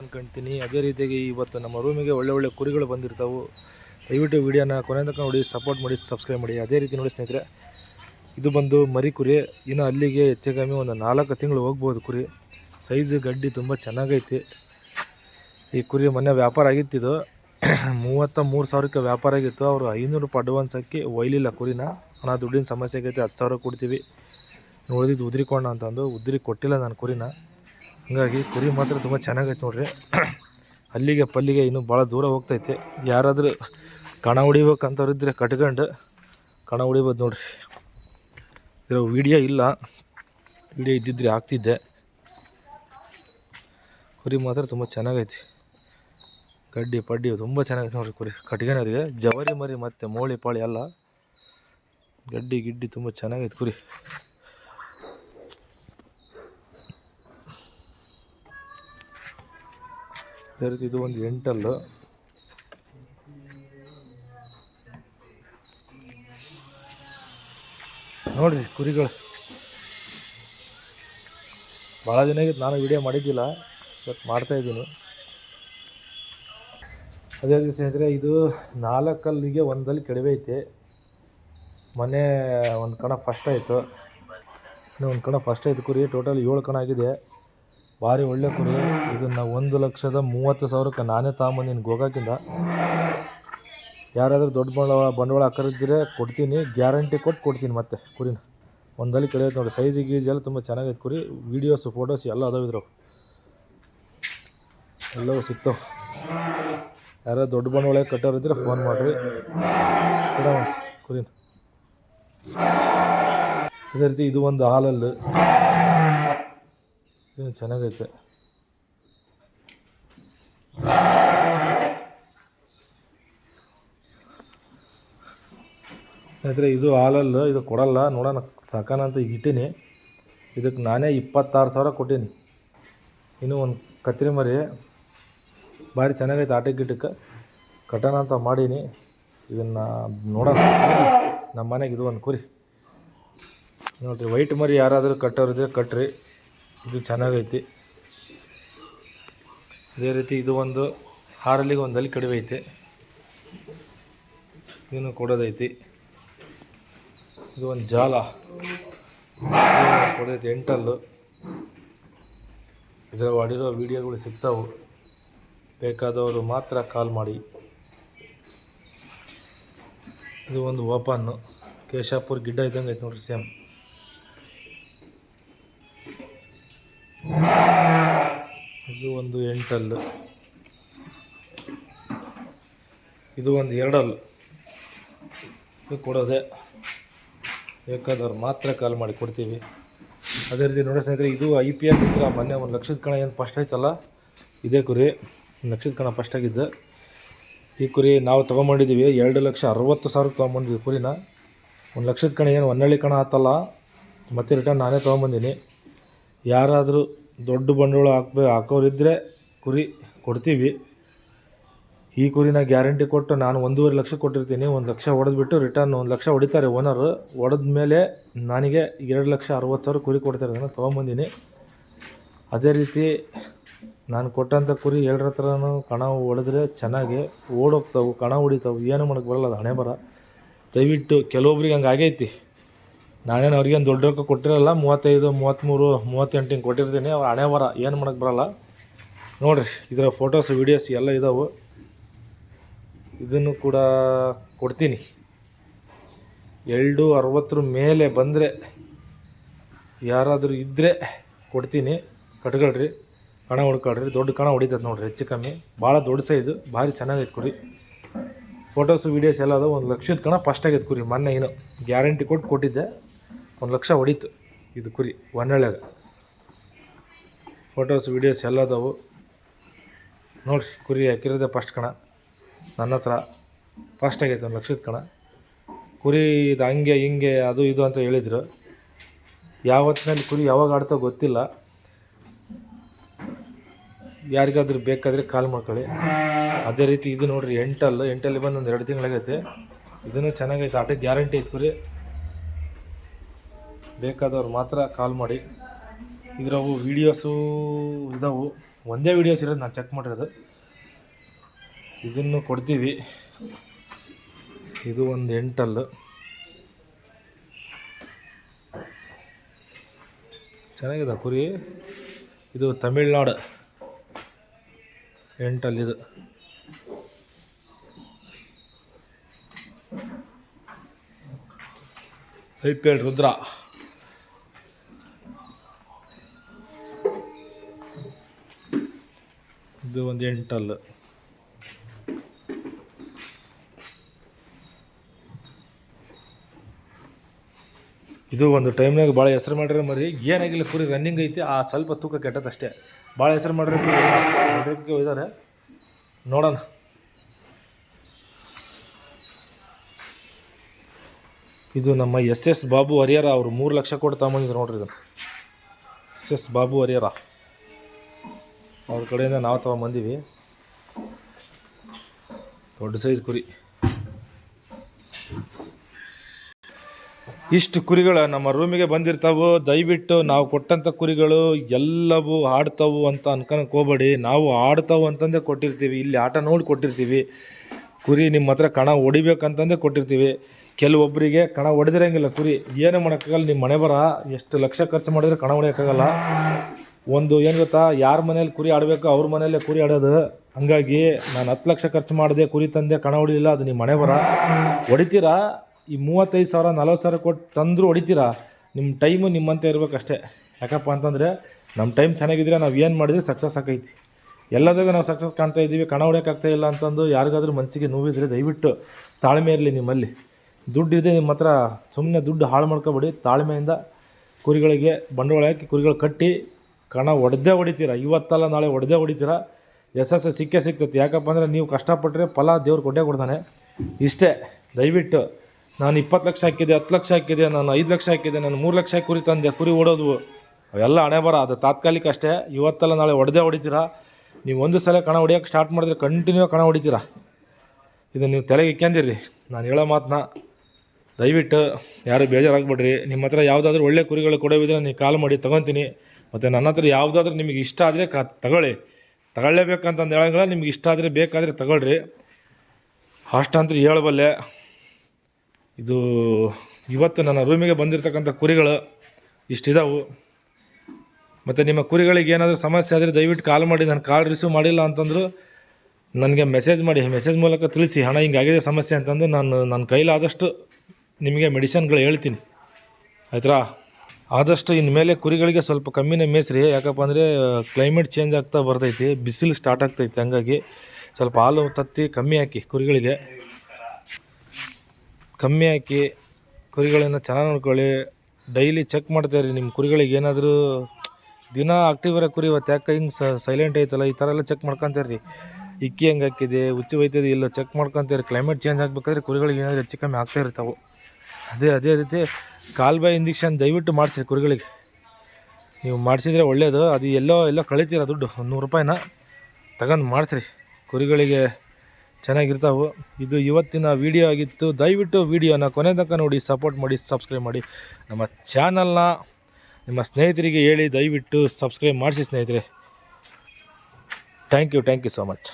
ಅನ್ಕೊಂತೀನಿ. ಅದೇ ರೀತಿಯಾಗಿ ಇವತ್ತು ನಮ್ಮ ರೂಮಿಗೆ ಒಳ್ಳೆ ಒಳ್ಳೆ ಕುರಿಗಳು ಬಂದಿರ್ತಾವೆ. ದಯವಿಟ್ಟು ವೀಡಿಯೋನ ಕೊನೆ ತನಕ ನೋಡಿ ಸಪೋರ್ಟ್ ಮಾಡಿ ಸಬ್ಸ್ಕ್ರೈಬ್ ಮಾಡಿ. ಅದೇ ರೀತಿ ನೋಡಿ ಸ್ನೇಹಿತರೆ, ಇದು ಬಂದು ಮರಿ ಕುರಿ. ಇನ್ನು ಅಲ್ಲಿಗೆ ಹೆಚ್ಚು ಕಮ್ಮಿ ಒಂದು ನಾಲ್ಕು ತಿಂಗಳು ಹೋಗ್ಬೋದು ಕುರಿ. ಸೈಜು ಗಡ್ಡಿ ತುಂಬ ಚೆನ್ನಾಗೈತಿ. ಈ ಕುರಿ ಮೊನ್ನೆ ವ್ಯಾಪಾರ ಆಗಿತ್ತಿದು ಮೂವತ್ತ ಮೂರು ಸಾವಿರಕ್ಕೆ ವ್ಯಾಪಾರ ಆಗಿತ್ತು. ಅವರು ಐನೂರು ರೂಪಾಯಿ ಅಡ್ವಾನ್ಸ್ ಹಾಕಿ ಒಯ್ಲಿಲ್ಲ ಕುರಿನ. ಹಣ ದುಡ್ಡಿನ ಸಮಸ್ಯೆ ಆಗೈತೆ, ಹತ್ತು ಸಾವಿರ ಕೊಡ್ತೀವಿ. ನೋಡಿದ್ದು ಉದ್ರಿಕೊಂಡ ಅಂತಂದು, ಉದ್ರಿ ಕೊಟ್ಟಿಲ್ಲ ನಾನು ಕುರಿನ. ಹಾಗಾಗಿ ಕುರಿ ಮಾತ್ರ ತುಂಬ ಚೆನ್ನಾಗೈತೆ ನೋಡ್ರಿ. ಅಲ್ಲಿಗೆ ಪಲ್ಲಿಗೆ ಇನ್ನೂ ಭಾಳ ದೂರ ಹೋಗ್ತೈತೆ. ಯಾರಾದರೂ ಕಣ ಹೊಡಿಬೇಕಂತವ್ರು ಇದ್ದರೆ ಕಟ್ಕೊಂಡು ಕಣ ಹೊಡಿಬೋದು ನೋಡ್ರಿ. ಇರೋ ವಿಡಿಯೋ ಇಲ್ಲ. ವಿಡಿಯೋ ಇದ್ದಿದ್ರೆ ಆಗ್ತಿದ್ದೆ. ಕುರಿ ಮಾತ್ರ ತುಂಬ ಚೆನ್ನಾಗೈತಿ. ಗಡ್ಡಿ ಪಡ್ಡಿ ತುಂಬ ಚೆನ್ನಾಗೈತೆ ನೋಡ್ರಿ ಕುರಿ. ಕಟ್ಗೆನವ್ರಿಗೆ ಜವರಿ ಮರಿ ಮತ್ತು ಮೋಳಿ ಪಾಳಿ ಎಲ್ಲ ಗಡ್ಡಿ ಗಿಡ್ಡಿ ತುಂಬ ಚೆನ್ನಾಗೈತೆ ಕುರಿ. ಅದೇ ಇದು ಒಂದು ಎಂಟಲ್ಲು. ನೋಡ್ರಿ ಕುರಿಗಳು. ಭಾಳ ದಿನ ಆಗಿತ್ತು ನಾನು ವಿಡಿಯೋ ಮಾಡಿದ್ದಿಲ್ಲ ಬಟ್ ಮಾಡ್ತಾ ಇದ್ದೀನಿ. ಅದೇ ರೀತಿ ಸ್ನೇಹಿತರೆ, ಇದು ನಾಲ್ಕಲ್ಲಿಗೆ ಒಂದಲ್ಲಿ ಕಡಿಮೆ ಐತಿ. ಮೊನ್ನೆ ಒಂದು ಕಣ ಫಸ್ಟ್ ಆಯಿತು. ಇನ್ನು ಒಂದು ಕಣ ಫಸ್ಟ್ ಆಯಿತು ಕುರಿ ಟೋಟಲ್ ಏಳು ಕಣ ಆಗಿದೆ. ಭಾರಿ ಒಳ್ಳೆ ಕುರಿ. ಇದನ್ನು ಒಂದು ಲಕ್ಷದ ಮೂವತ್ತು ಸಾವಿರಕ್ಕೆ ನಾನೇ ತಗೊಂಬಂದಿನಿ ಗೋಕಾಕಿಂದ ಯಾರಾದರೂ ದೊಡ್ಡ ಬಂಡವಾಳ ಬಂಡವಾಳ ಹಾಕರಿದ್ದರೆ ಕೊಡ್ತೀನಿ. ಗ್ಯಾರಂಟಿ ಕೊಟ್ಟು ಕೊಡ್ತೀನಿ ಮತ್ತೆ ಕುರಿನ. ಒಂದಲ್ಲಿ ಕಳೆಯುತ್ತೆ ನೋಡಿ. ಸೈಜ್ ಗೀಜ್ ಎಲ್ಲ ತುಂಬ ಚೆನ್ನಾಗೈತೆ ಕುರಿ. ವೀಡಿಯೋಸು ಫೋಟೋಸ್ ಎಲ್ಲ ಅದಾವೆ ಇದ್ರು ಎಲ್ಲವೂ ಸಿಗ್ತಾವೆ ಯಾರೋ ದೊಡ್ಡ ಬಂಡವಾಳ ಕಟ್ಟೋರಿದ್ರೆ ಫೋನ್ ಮಾಡಿರಿ. ಕುರಿನ. ಅದೇ ರೀತಿ ಇದು ಒಂದು ಹಾಲಲ್ಲು. ಇದು ಚೆನ್ನಾಗೈತೆ. ಆದರೆ ಇದು ಹಾಲಲ್ಲ, ಇದು ಕೊಡಲ್ಲ. ನೋಡೋಣ, ಸಾಕಾನ ಅಂತ ಇಟ್ಟೀನಿ. ಇದಕ್ಕೆ ನಾನೇ ಇಪ್ಪತ್ತಾರು ಸಾವಿರ ಕೊಟ್ಟೀನಿ. ಇನ್ನೂ ಒಂದು ಕತ್ರಿ ಮರಿ, ಭಾರಿ ಚೆನ್ನಾಗೈತೆ ಆಟಕ್ಕೆ ಗಿಟಕ್ಕೆ. ಕಟನ ಅಂತ ಮಾಡೀನಿ. ಇದನ್ನು ನೋಡೋಣ. ನಮ್ಮ ಮನೆಗೆ ಇದು ಒಂದು ಕುರಿ. ನೋಡಿರಿ, ವೈಟ್ ಮರಿ ಯಾರಾದರೂ ಕಟ್ಟೋರಿದ್ರೆ ಕಟ್ರಿ. ಇದು ಚೆನ್ನಾಗೈತಿ. ಅದೇ ರೀತಿ ಇದು ಒಂದು ಹಾರಲಿಗೆ ಒಂದು ಅಲ್ಲಿ ಕಡಿಮೆ ಐತೆ. ಇದನ್ನು ಕೊಡೋದೈತಿ. ಇದು ಒಂದು ಜಾಲ. ಕೊಡೈತಿ ಎಂಟಲ್ಲು. ಇದರ ಮಾಡಿರೋ ವೀಡಿಯೋಗಳು ಸಿಗ್ತಾವೆ. ಬೇಕಾದವರು ಮಾತ್ರ ಕಾಲ್ ಮಾಡಿ. ಇದು ಒಂದು ಓಪನ್ನು. ಕೇಶಾಪುರ್ ಗಿಡ್ಡ ಇದ್ದಂಗೆ ಐತೆ ನೋಡ್ರಿ, ಸೇಮ್. ಇದು ಒಂದು ಎಂಟಲ್ಲು ಇದು ಒಂದು ಎರಡಲ್ಲು ಇದು ಕೊಡೋದೆ. ಬೇಕಾದವ್ರು ಮಾತ್ರ ಕಾಲ್ ಮಾಡಿ ಕೊಡ್ತೀವಿ. ಅದೇ ರೀತಿ ನೋಡಿ ಸ್ನೇಹಿತರೆ, ಇದು ಐ ಪಿ ಎಲ್ ಇದ್ರೆ ಮೊನ್ನೆ ಒಂದು ಲಕ್ಷದ ಕಣ ಏನು ಫಸ್ಟ್ ಆಯ್ತಲ್ಲ? ಇದೇ ಕುರಿ. ಲಕ್ಷದ ಕಣ ಫಸ್ಟ್ ಆಗಿದ್ದು. ಈ ಕುರಿ ನಾವು ತೊಗೊಂಬಂದಿದ್ದೀವಿ ಎರಡು ಲಕ್ಷ ಅರವತ್ತು ಸಾವಿರ ತೊಗೊಂಬಂದಿದ್ವಿ ಕುರಿನ. ಒಂದು ಲಕ್ಷದ ಕಣ ಏನು ಹೊನ್ನಳ್ಳಿ ಕಣ ಆತಲ್ಲ? ಮತ್ತೆ ರಿಟರ್ನ್ ನಾನೇ ತೊಗೊಂಬಂದೀನಿ. ಯಾರಾದರೂ ದೊಡ್ಡ ಬಂಡವಾಳ ಹಾಕ್ಬೇ ಹಾಕೋರಿದ್ದರೆ ಕುರಿ ಕೊಡ್ತೀವಿ. ಈ ಕುರಿನ ಗ್ಯಾರಂಟಿ ಕೊಟ್ಟು ನಾನು ಒಂದೂವರೆ ಲಕ್ಷ ಕೊಟ್ಟಿರ್ತೀನಿ. ಒಂದು ಲಕ್ಷ ಹೊಡೆದ್ಬಿಟ್ಟು ರಿಟರ್ನ್ ಒಂದು ಲಕ್ಷ ಹೊಡಿತಾರೆ ಓನರು. ಹೊಡೆದ ಮೇಲೆ ನನಗೆ ಎರಡು ಲಕ್ಷ ಅರವತ್ತು ಸಾವಿರ ಕುರಿ ಕೊಡ್ತಾರೆ ಅದನ್ನು ತೊಗೊಂಬಂದೀನಿ. ಅದೇ ರೀತಿ ನಾನು ಕೊಟ್ಟಂಥ ಕುರಿ ಎರಡರ ಹತ್ರನೂ ಕಣ ಹೊಡೆದ್ರೆ ಚೆನ್ನಾಗಿ ಓಡೋಗ್ತಾವೆ, ಕಣ ಹೊಡಿತಾವೆ. ಏನು ಮಾಡೋಕ್ಕೆ ಬರಲ್ಲ, ಅದು ಹಣೆ ಬರ. ದಯವಿಟ್ಟು ಕೆಲವೊಬ್ರಿಗೆ ಹಂಗೆ ಆಗೈತಿ. ನಾನೇನು ಅವ್ರಿಗೇನು ದೊಡ್ಡ ರೊಕ್ಕ ಕೊಟ್ಟಿರಲ್ಲ, ಮೂವತ್ತೈದು ಮೂವತ್ತ್ಮೂರು ಮೂವತ್ತೆಂಟು ಹಿಂಗೆ ಕೊಟ್ಟಿರ್ತೀನಿ, ಅವ್ರು ಹಣೆ ಬರ ಏನು ಮಾಡೋಕ್ಕೆ ಬರಲ್ಲ. ನೋಡಿರಿ, ಇದರ ಫೋಟೋಸ್ ವೀಡಿಯೋಸ್ ಎಲ್ಲ ಇದಾವೆ. ಇದನ್ನು ಕೂಡ ಕೊಡ್ತೀನಿ. ಎರಡು ಅರವತ್ತರ ಮೇಲೆ ಬಂದರೆ ಯಾರಾದರೂ ಇದ್ದರೆ ಕೊಡ್ತೀನಿ. ಕಟ್ಕೊಳ್ರಿ, ಕಣ ಹೊಡ್ಕೊಳ್ರಿ ದೊಡ್ಡ ಕಣ ಹೊಡಿತೈತೆ ನೋಡಿರಿ, ಹೆಚ್ಚು ಕಮ್ಮಿ. ಭಾಳ ದೊಡ್ಡ ಸೈಜು ಭಾರಿ ಚೆನ್ನಾಗಿ ಇಟ್ಕೊರಿ ಫೋಟೋಸು ವೀಡಿಯೋಸ್ ಎಲ್ಲ ಅದು ಒಂದು ಲಕ್ಷದ ಕಣ ಫಸ್ಟಾಗಿ ಇತ್ಕೊರಿ ಕುರಿ, ಮೊನ್ನೆ ಏನು. ಗ್ಯಾರಂಟಿ ಕೊಟ್ಟು ಕೊಟ್ಟಿದ್ದೆ. ಒಂದು ಲಕ್ಷ ಹೊಡೀತು ಇದು ಕುರಿ ಒನ್ನಳ್ಳ್ಯಾಗ ಫೋಟೋಸ್ ವೀಡಿಯೋಸ್ ಎಲ್ಲ ಅದಾವು ನೋಡ್ರಿ, ಕುರಿ ಹಾಕಿರೋದೆ ಫಸ್ಟ್ ಕಣ. ನನ್ನ ಹತ್ರ ಫಸ್ಟ್ ಆಗೈತೆ, ಒಂದು ಲಕ್ಷದ ಕಣ. ಕುರಿ ಇದು ಹಂಗೆ, ಹಿಂಗೆ, ಅದು ಇದು ಅಂತ ಹೇಳಿದರು. ಯಾವತ್ತಿನಲ್ಲಿ ಕುರಿ ಯಾವಾಗ ಆಡ್ತೋ ಗೊತ್ತಿಲ್ಲ. ಯಾರಿಗಾದ್ರೂ ಬೇಕಾದರೆ ಕಾಲ್ ಮಾಡ್ಕೊಳ್ಳಿ. ಅದೇ ರೀತಿ ಇದು ನೋಡ್ರಿ, ಎಂಟಲ್ಲು, ಎಂಟಲ್ಲಿ ಬಂದು ಒಂದು ಎರಡು ತಿಂಗಳಾಗೈತೆ. ಇದನ್ನು ಚೆನ್ನಾಗೈತೆ ಆಟಕ್ಕೆ ಗ್ಯಾರಂಟಿ ಐತೆ ಕುರಿ. ಬೇಕಾದವ್ರು ಮಾತ್ರ ಕಾಲ್ ಮಾಡಿ. ಇದ್ರವು ವೀಡಿಯೋಸು ಇದಾವು. ಒಂದೇ ವೀಡಿಯೋಸ್ ಇರೋದು ನಾನು ಚೆಕ್ ಮಾಡಿರೋದು. ಇದನ್ನು ಕೊಡ್ತೀವಿ. ಇದು ಒಂದು ಎಂಟಲ್ಲು ಚೆನ್ನಾಗಿದೆ ಕುರಿ. ಇದು ತಮಿಳ್ನಾಡು. ಎಂಟಲ್ಲಿದು ಐ ಪಿ ಎಲ್ ರುದ್ರ. ಇದು ಒಂದು ಎಂಟಲ್ಲು ಇದು ಒಂದು ಟೈಮ್ನಾಗ ಭಾಳ ಹೆಸರು ಮಾಡಿರೋ ಮರಿ. ಏನಾಗಿಲ್ಲ ಕುರಿ ರನ್ನಿಂಗ್ ಐತಿ. ಆ ಸ್ವಲ್ಪ ತೂಕ ಕೆಟ್ಟದಷ್ಟೇ ಭಾಳ ಹೆಸರು ಮಾಡ್ರೆ ಹೋಗಿದ್ದಾರೆ ನೋಡೋಣ. ಇದು ನಮ್ಮ ಎಸ್ ಎಸ್ ಬಾಬು ಹರಿಯರ ಅವರು ಮೂರು ಲಕ್ಷ ಕೊಟ್ಟು ತಗೊಂಬಂದಿದ್ರು ನೋಡ್ರಿ ಇದನ್ನು. S S Babu Harihara. ಅವ್ರ ಕಡೆಯಿಂದ ನಾವು ತಗೊಂಬಂದೀವಿ. ದೊಡ್ಡ ಸೈಜ್ ಕುರಿ. ಇಷ್ಟು ಕುರಿಗಳು ನಮ್ಮ ರೂಮಿಗೆ ಬಂದಿರ್ತಾವು, ದಯವಿಟ್ಟು ನಾವು ಕೊಟ್ಟಂಥ ಕುರಿಗಳು ಎಲ್ಲವೂ ಆಡ್ತಾವು ಅಂತ ಅನ್ಕೊಳಕ್ಕೆ ಹೋಗ್ಬೇಡಿ. ನಾವು ಆಡ್ತಾವು ಅಂತಂದೇ ಕೊಟ್ಟಿರ್ತೀವಿ. ಇಲ್ಲಿ ಆಟ ನೋಡಿ ಕೊಟ್ಟಿರ್ತೀವಿ. ಕುರಿ ನಿಮ್ಮ ಹತ್ರ ಕಣ ಹೊಡಿಬೇಕಂತಂದೇ ಕೊಟ್ಟಿರ್ತೀವಿ. ಕೆಲವೊಬ್ಬರಿಗೆ ಕಣ ಹೊಡೆದಿರಂಗಿಲ್ಲ ಕುರಿ. ಏನು ಮಾಡೋಕ್ಕಾಗಲ್ಲ? ನಿಮ್ಮ ಮನೆ ಬರ. ಎಷ್ಟು ಲಕ್ಷ ಖರ್ಚು ಮಾಡಿದ್ರೆ ಕಣ ಹೊಡಿಯೋಕ್ಕಾಗಲ್ಲ ಒಂದು ಏನು ಗೊತ್ತಾ, ಯಾರ ಮನೇಲಿ ಕುರಿ ಆಡಬೇಕು, ಅವ್ರ ಮನೆಯಲ್ಲೇ ಕುರಿ ಆಡೋದು. ಹಂಗಾಗಿ ನಾನು ಹತ್ತು ಲಕ್ಷ ಖರ್ಚು ಮಾಡಿದೆ, ಕುರಿ ತಂದೆ ಕಣ ಹೊಡಿಲಿಲ್ಲ, ಅದು ನಿಮ್ಮ ಮನೆ ಬರ ಹೊಡಿತೀರಾ? ಈ ಮೂವತ್ತೈದು ಸಾವಿರ, ನಲ್ವತ್ತು ಸಾವಿರ ಕೊಟ್ಟು ತಂದರೂ ಹೊಡಿತೀರಾ? ನಿಮ್ಮ ಟೈಮು ನಿಮ್ಮಂತೆ ಇರಬೇಕಷ್ಟೇ. ಯಾಕಪ್ಪ ಅಂತಂದರೆ ನಮ್ಮ ಟೈಮ್ ಚೆನ್ನಾಗಿದ್ರೆ ನಾವು ಏನು ಮಾಡಿದ್ರೆ ಸಕ್ಸಸ್ ಆಕೈತಿ. ಎಲ್ಲದ್ರಾಗ ನಾವು ಸಕ್ಸಸ್ ಕಾಣ್ತಾ ಇದ್ದೀವಿ, ಕಣ ಇಲ್ಲ ಅಂತಂದು ಯಾರಿಗಾದ್ರೂ ಮನಸ್ಸಿಗೆ ನೋವಿದ್ರೆ ದಯವಿಟ್ಟು ತಾಳ್ಮೆ ಇರಲಿ ನಿಮ್ಮಲ್ಲಿ. ದುಡ್ಡಿದೆ ನಿಮ್ಮ ಹತ್ರ ಸುಮ್ಮನೆ ದುಡ್ಡು ಹಾಳು ಮಾಡ್ಕೊಬೇಡಿ, ತಾಳ್ಮೆಯಿಂದ ಕುರಿಗಳಿಗೆ ಬಂಡವಾಳ ಹಾಕಿ ಕುರಿಗಳು ಕಟ್ಟಿ ಕಣ ಹೊಡೆದೇ ಹೊಡಿತೀರ? ಇವತ್ತಲ್ಲ ನಾಳೆ ಹೊಡೆದೇ ಹೊಡಿತೀರ? ಎಸ್ ಸಿಕ್ಕೇ ಸಿಗ್ತೈತಿ. ಯಾಕಪ್ಪ ಅಂದರೆ ನೀವು ಕಷ್ಟಪಟ್ಟರೆ ಫಲ ದೇವ್ರು ಕೊಟ್ಟೇ ಕೊಡ್ತಾನೆ. ಇಷ್ಟೇ, ದಯವಿಟ್ಟು ನಾನು ಇಪ್ಪತ್ತು ಲಕ್ಷ ಹಾಕಿದೆ, ಹತ್ತು ಲಕ್ಷ ಹಾಕಿದೆ, ನಾನು ಐದು ಲಕ್ಷ ಹಾಕಿದೆ, ನಾನು ಮೂರು ಲಕ್ಷ ಕುರಿ ತಂದೆ, ಕುರಿ ಓಡೋದು, ಅವೆಲ್ಲ ಹಣೆ ಬರ, ಅದು ತಾತ್ಕಾಲಿಕ ಅಷ್ಟೇ. ಇವತ್ತಲ್ಲ ನಾಳೆ ಹೊಡೆದೇ ಹೊಡಿತೀರ? ನೀವು ಒಂದು ಸಲ ಕಣ ಹೊಡಿಯೋಕೆ ಸ್ಟಾರ್ಟ್ ಮಾಡಿದ್ರೆ ಕಂಟಿನ್ಯೂ ಕಣ ಹೊಡಿತೀರ? ಇದು ನೀವು ತಲೆಗೆ ಇಕ್ಕೊಂಡಿರಿ ನಾನು ಹೇಳೋ ಮಾತನ್ನ ದಯವಿಟ್ಟು ಯಾರು ಬೇಜಾರಾಗ್ಬೇಡ್ರಿ. ನಿಮ್ಮ ಹತ್ರ ಯಾವುದಾದ್ರೂ ಒಳ್ಳೆ ಕುರಿಗಳು ಕೊಡೋವಿದ್ರೆ ನೀವು ಕಾಲ್ ಮಾಡಿ ತೊಗೊತೀನಿ. ಮತ್ತು ನನ್ನ ಹತ್ರ ಯಾವುದಾದ್ರೂ ನಿಮಗೆ ಇಷ್ಟ ಆದರೆ ಕ ತಗೊಳ್ಳಿ. ತಗೊಳ್ಳೇಬೇಕಂತಂದು ಹೇಳಂಗಿಲ್ಲ, ನಿಮ್ಗೆ ಇಷ್ಟ ಆದರೆ ಬೇಕಾದರೆ ತಗೊಳ್ರಿ. ಅಂತ ಹೇಳಬಲ್ಲೆ. ಇದು ಇವತ್ತು ನನ್ನ ರೂಮಿಗೆ ಬಂದಿರತಕ್ಕಂಥ ಕುರಿಗಳು ಇಷ್ಟಿದಾವು. ಮತ್ತು ನಿಮ್ಮ ಕುರಿಗಳಿಗೆ ಏನಾದರೂ ಸಮಸ್ಯೆ ಆದರೆ ದಯವಿಟ್ಟು ಕಾಲ್ ಮಾಡಿ, ನಾನು ಕಾಲ್ ರಿಸೀವ್ ಮಾಡಿಲ್ಲ ಅಂತಂದ್ರು ನನಗೆ ಮೆಸೇಜ್ ಮಾಡಿ ಮೆಸೇಜ್ ಮೂಲಕ ತಿಳಿಸಿ ಹಣ ಹಿಂಗಾಗಿದೆ ಸಮಸ್ಯೆ ಅಂತಂದು ನಾನು, ನನ್ನ ಕೈಲಾದಷ್ಟು ನಿಮಗೆ ಮೆಡಿಸನ್ಗಳು ಹೇಳ್ತೀನಿ. ಆಯ್ತಾ ಆದಷ್ಟು ಇನ್ಮೇಲೆ ಕುರಿಗಳಿಗೆ ಸ್ವಲ್ಪ ಕಮ್ಮಿನೇ ಮೇಸ್ರಿ. ಯಾಕಪ್ಪ ಅಂದರೆ ಕ್ಲೈಮೇಟ್ ಚೇಂಜ್ ಆಗ್ತಾ ಬರ್ತೈತಿ, ಬಿಸಿಲು ಸ್ಟಾರ್ಟ್ ಆಗ್ತೈತಿ. ಹಂಗಾಗಿ ಸ್ವಲ್ಪ ಹಾಲು ತತ್ತಿ ಕಮ್ಮಿ ಹಾಕಿ ಕುರಿಗಳಿಗೆ. ಕಮ್ಮಿ ಹಾಕಿ ಕುರಿಗಳನ್ನು ಚೆನ್ನಾಗಿ ನೋಡ್ಕೊಳ್ಳಿ. ಡೈಲಿ ಚೆಕ್ ಮಾಡ್ತಾಯಿರಿ ನಿಮ್ಮ ಕುರಿಗಳಿಗೆ ಏನಾದರೂ ದಿನ ಆಕ್ಟಿವ್ ಇರೋ ಕುರಿ ಇವತ್ತು ಯಾಕೆ ಹಿಂಗೆ ಸೈಲೆಂಟ್ ಐತಲ್ಲ, ಈ ಥರ ಎಲ್ಲ ಚೆಕ್ ಮಾಡ್ಕೊತೀರಿ ಇಕ್ಕಿ ಹೆಂಗೆ ಹಾಕಿದೆ ಉಚ್ಚಿ ಹೋಯ್ತದೆ, ಇಲ್ಲ ಚೆಕ್ ಮಾಡ್ಕೊತೀರಿ ಕ್ಲೈಮೇಟ್ ಚೇಂಜ್ ಆಗಬೇಕಾದ್ರೆ ಕುರಿಗಳಿಗೆ ಏನಾದರೂ ಹೆಚ್ಚು ಕಮ್ಮಿ ಆಗ್ತಾ ಅದೇ ಅದೇ ರೀತಿ ಕಾಲ್ಬಾಯಿ ಇಂಜೆಕ್ಷನ್ ದಯವಿಟ್ಟು ಮಾಡಿಸ್ರಿ ಕುರಿಗಳಿಗೆ. ನೀವು ಮಾಡಿಸಿದ್ರೆ ಒಳ್ಳೆಯದು ಅದು ಎಲ್ಲೋ ಎಲ್ಲೋ ಕಳಿತೀರ ದುಡ್ಡು. ಒಂದು ನೂರು ರೂಪಾಯಿನ ತಗೊಂಡು ಮಾಡಿಸ್ರಿ. ಕುರಿಗಳಿಗೆ ಚೆನ್ನಾಗಿರ್ತಾವೆ. ಇದು ಇವತ್ತಿನ ವಿಡಿಯೋ ಆಗಿತ್ತು. ದಯವಿಟ್ಟು ವಿಡಿಯೋನ ಕೊನೆ ತನಕ ನೋಡಿ, ಸಪೋರ್ಟ್ ಮಾಡಿ, ಸಬ್ಸ್ಕ್ರೈಬ್ ಮಾಡಿ. ನಮ್ಮ ಚಾನಲ್ನ ನಿಮ್ಮ ಸ್ನೇಹಿತರಿಗೆ ಹೇಳಿ, ದಯವಿಟ್ಟು ಸಬ್ಸ್ಕ್ರೈಬ್ ಮಾಡಿಸಿ ಸ್ನೇಹಿತರೆ. Thank you thank you so much.